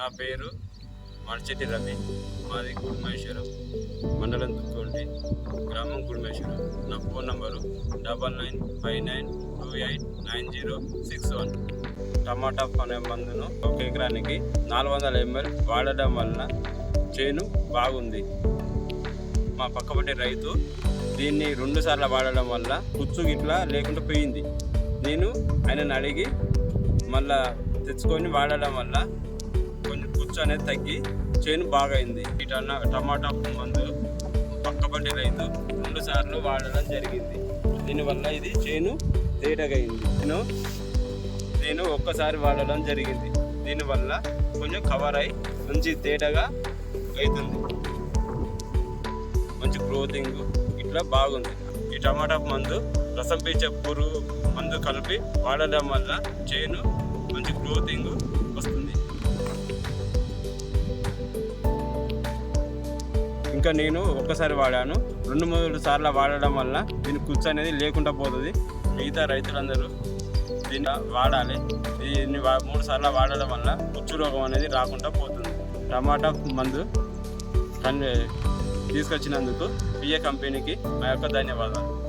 నా పేరు మర్చెట్టి రవి. మాది గుడిమేశ్వరం మండలం దుక్కోల్టి గ్రామం గుడిమేశ్వరం నా phone number double nine five nine two eight nine zero six one. టమాటా పనే మందును ఒక ఎకరానికి నాలుగు వందల ఎంఎల్ వాడడం వలన చేను బాగుంది. మా పక్కపట్టి రైతు దీన్ని రెండు సార్లు వాడడం వల్ల పుచ్చు గిట్లా లేకుండా పోయింది. నేను ఆయనను అడిగి మళ్ళా తెచ్చుకొని వాడడం వల్ల ఖర్చు అనేది తగ్గి చేను బాగా అయింది ఈ టమాటా మందు పక్కపట్టి రైతు రెండు సార్లు వాడడం జరిగింది. దీనివల్ల ఇది చేను తేటగా అయింది నేను నేను ఒక్కసారి వాడడం జరిగింది. దీనివల్ల కొంచెం కవర్ అయి మంచి తేటగా అవుతుంది మంచి గ్రోతింగ్ ఇట్లా బాగుంది. ఈ టమాటా మందు రసం పీచే పురుగు మందు కలిపి వాడడం వల్ల చేను మంచి గ్రోతింగ్ ఇంకా నేను ఒక్కసారి వాడాను. రెండు మూడు సార్లు వాడడం వల్ల దీని కుచ్చు అనేది లేకుండా పోతుంది. మిగతా రైతులందరూ దీన్ని వాడాలి. దీన్ని వా- మూడు సార్లు వాడడం వల్ల కుచ్చు రోగం అనేది రాకుండా పోతుంది. టమాటా మందు తీసుకొచ్చినందుకు పిఏ కంపెనీకి మా యొక్క ధన్యవాదాలు.